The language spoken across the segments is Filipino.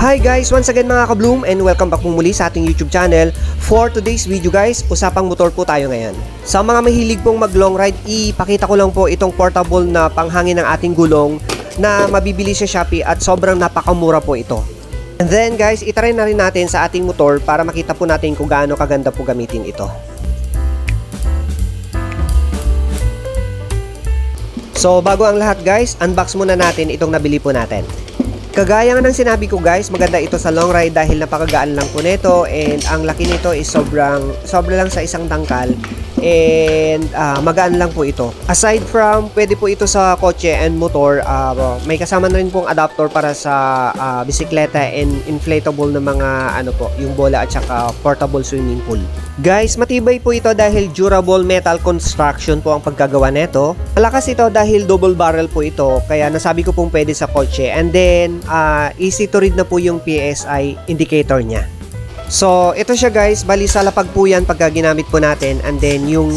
Hi guys! Once again mga ka-bloom and welcome back po muli sa ating YouTube channel. For today's video guys, usapang motor po tayo ngayon. Sa mga mahilig pong mag long ride, ipakita ko lang po itong portable na panghangin ng ating gulong na mabibili sa Shopee at sobrang napakamura po ito. And then guys, itry na rin natin sa ating motor para makita po natin kung gaano kaganda po gamitin ito. So bago ang lahat guys, unbox muna natin itong nabili po natin. Kagaya nga ng sinabi ko guys, maganda ito sa long ride dahil napakagaan lang po nito and ang laki nito is sobrang sobra lang sa isang tangkal and ah, magaan lang po ito. Aside from pwede po ito sa kotse and motor, ah, may kasama na rin pong adapter para sa ah, bisikleta and inflatable na mga ano po, yung bola at saka portable swimming pool. Guys, matibay po ito dahil durable metal construction po ang pagkagawa nito. Malakas ito dahil double barrel po ito, kaya nasabi ko pong pwede sa kotse. And then, ah, easy to read na po yung PSI indicator niya. So, ito siya guys, bali sa lapag po yan pagka ginamit po natin and then yung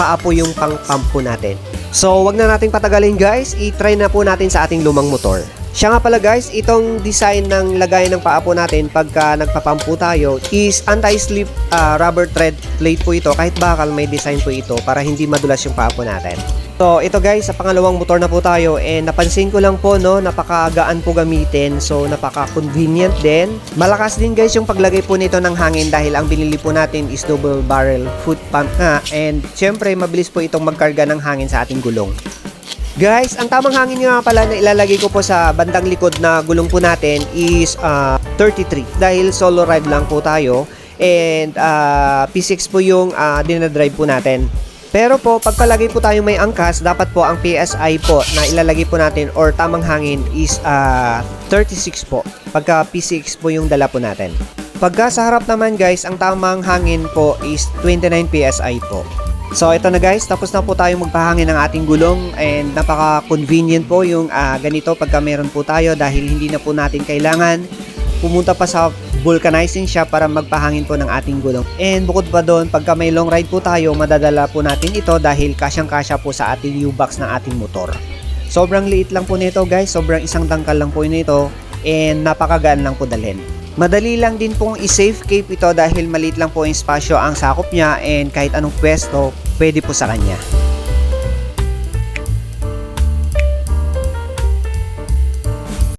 paa po yung pang pump po natin. So, wag na nating patagalin guys, i-try na po natin sa ating lumang motor. Siya nga pala guys, itong design ng lagayan ng paa po natin pagka nagpapump tayo is anti-slip ah, rubber thread plate po ito kahit bakal may design po ito para hindi madulas yung paa po natin. So, ito guys, sa pangalawang motor na po tayo and napansin ko lang po no, napakagaan po gamitin. So, napaka-convenient din. Malakas din guys yung paglagay po nito ng hangin dahil ang binili po natin is double barrel foot pump nga and syempre mabilis po itong magkarga ng hangin sa ating gulong. Guys, ang tamang hangin nga pala na ilalagay ko po sa bandang likod na gulong po natin is ah, 33 dahil solo ride lang po tayo and ah, P6 po yung uh, dinadrive po natin. Pero po, pagkalagay po tayo may angkas, dapat po ang PSI po na ilalagay po natin or tamang hangin is ah, 36 po. Pagka P6 po yung dala po natin. Pagka sa harap naman guys, ang tamang hangin po is 29 PSI po. So ito na guys, tapos na po tayong magpahangin ng ating gulong and napaka-convenient po yung ah, ganito pagka meron po tayo dahil hindi na po natin kailangan pumunta pa sa vulcanizing shop para magpahangin po ng ating gulong. And bukod pa doon, pagka may long ride po tayo, madadala po natin ito dahil kasyang-kasya po sa ating U-box ng ating motor. Sobrang liit lang po nito guys, sobrang isang tangkal lang po nito and napakagaan lang po dalhin. Madali lang din pong i-safe cape ito dahil maliit lang po yung spasyo ang sakop niya and kahit anong pwesto, pwede po sa kanya.